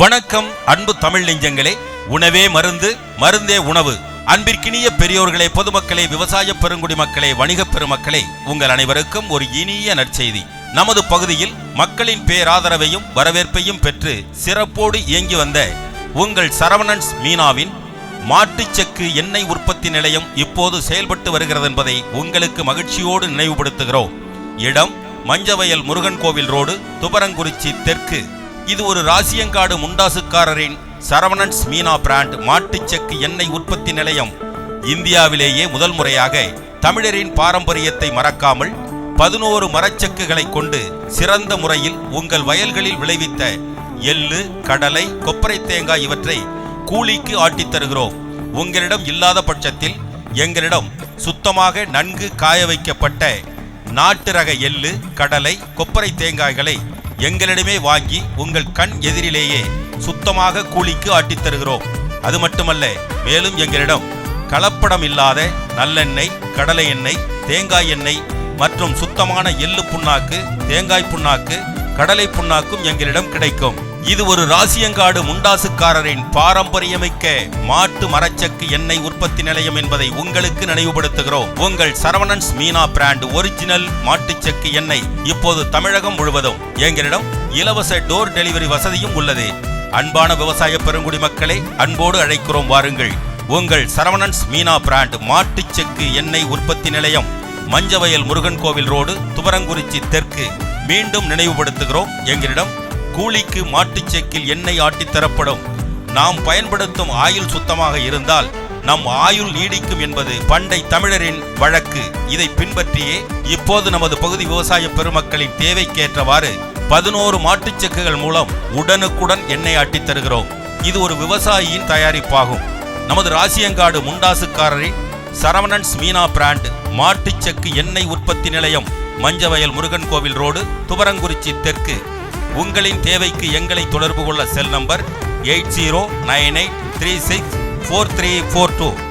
வணக்கம் அன்பு தமிழ் நெஞ்சங்களே. உணவே மருந்து மருந்தே உணவு. அன்பிற்கினிய பெரியோர்களே பொதுமக்களே விவசாய பெருங்குடி மக்களே வணிகப் பெருமக்களே உங்கள் அனைவருக்கும் ஒரு இனிய நற்செய்தி. நமது பகுதியில் மக்களின் பேராதரவையும் வரவேற்பையும் பெற்று சிறப்போடு இயங்கி வந்த உங்கள் சரவணன்ஸ் மீனாவின் மாட்டுச்செக்கு எண்ணெய் உற்பத்தி நிலையம் இப்போது செயல்பட்டு வருகிறது என்பதை உங்களுக்கு மகிழ்ச்சியோடு நினைவுபடுத்துகிறோம். இடம் மஞ்சவயல் முருகன் கோவில் ரோடு துபரங்குறிச்சி தெற்கு. இது ஒரு ராசியங்காடு முண்டாசுக்காரரின் சரவணன்ஸ் மீனா பிராண்ட் மாட்டுச்செக்கு எண்ணெய் உற்பத்தி நிலையம். இந்தியாவிலேயே முதல் முறையாக தமிழரின் பாரம்பரியத்தை மறக்காமல் பதினோரு மரச்செக்குகளை கொண்டு சிறந்த முறையில் உங்கள் வயல்களில் விளைவித்த எள்ளு கடலை கொப்பரை தேங்காய் இவற்றை கூலிக்கு ஆட்டித் தருகிறோம். உங்களிடம் இல்லாத பட்சத்தில் எங்களிடம் சுத்தமாக நன்கு காய வைக்கப்பட்ட நாட்டு ரக எள்ளு கடலை கொப்பரை தேங்காய்களை எங்களிடமே வாங்கி உங்கள் கண் எதிரிலேயே சுத்தமாக கூலிக்கு ஆட்டித்தருகிறோம் அது மட்டுமல்ல மேலும் எங்களிடம் கலப்படம் இல்லாத நல்லெண்ணெய் கடலை எண்ணெய் தேங்காய் எண்ணெய் மற்றும் சுத்தமான எள்ளு புண்ணாக்கு தேங்காய் புண்ணாக்கு கடலை புண்ணாக்கும் எங்களிடம் கிடைக்கும். இது ஒரு ராசியங்காடு முண்டாசுக்காரரின் பாரம்பரியமிக்க மாட்டு மரச்சக்கு எண்ணெய் உற்பத்தி நிலையம் என்பதை உங்களுக்கு நினைவுபடுத்துகிறோம். உங்கள் சரவணன்ஸ் மீனா பிராண்ட் ஒரிஜினல் மாட்டுச்சக்கு எண்ணெய் இப்போது தமிழகம் முழுவதும். எங்களிடம் இலவச டோர் டெலிவரி வசதியும் உள்ளது. அன்பான விவசாய பெருங்குடி மக்களை அன்போடு அழைக்கிறோம் வாருங்கள். உங்கள் சரவணன்ஸ் மீனா பிராண்ட் மாட்டுச்செக்கு எண்ணெய் உற்பத்தி நிலையம் மஞ்சவயல் முருகன் கோவில் ரோடு துவரங்குறிச்சி தெற்கு. மீண்டும் நினைவுபடுத்துகிறோம். எங்களிடம் கூலிக்கு மாட்டுச்செக்கில் எண்ணெய் ஆட்டித் தரப்படும். நாம் பயன்படுத்தும் ஆயுள் சுத்தமாக இருந்தால் நம் ஆயுள் நீடிக்கும் என்பது பண்டை தமிழரின் வழக்கு. இதை பின்பற்றியே இப்போது நமது பகுதி விவசாய பெருமக்களின் தேவைக்கேற்றவாறு பதினோரு மாட்டுச்செக்குகள் மூலம் உடனுக்குடன் எண்ணெய் ஆட்டித் தருகிறோம். இது ஒரு விவசாயியின் தயாரிப்பாகும். நமது ராசியங்காடு முண்டாசுக்காரரின் சரவணன்ஸ் மீனா பிராண்ட் மாட்டுச்செக்கு எண்ணெய் உற்பத்தி நிலையம் மஞ்சவயல் முருகன் கோவில் ரோடு துவரங்குறிச்சி தெற்கு. உங்களின் தேவைக்கு எங்களை தொடர்பு கொள்ள cell number eight zero nine eight three six four three four two.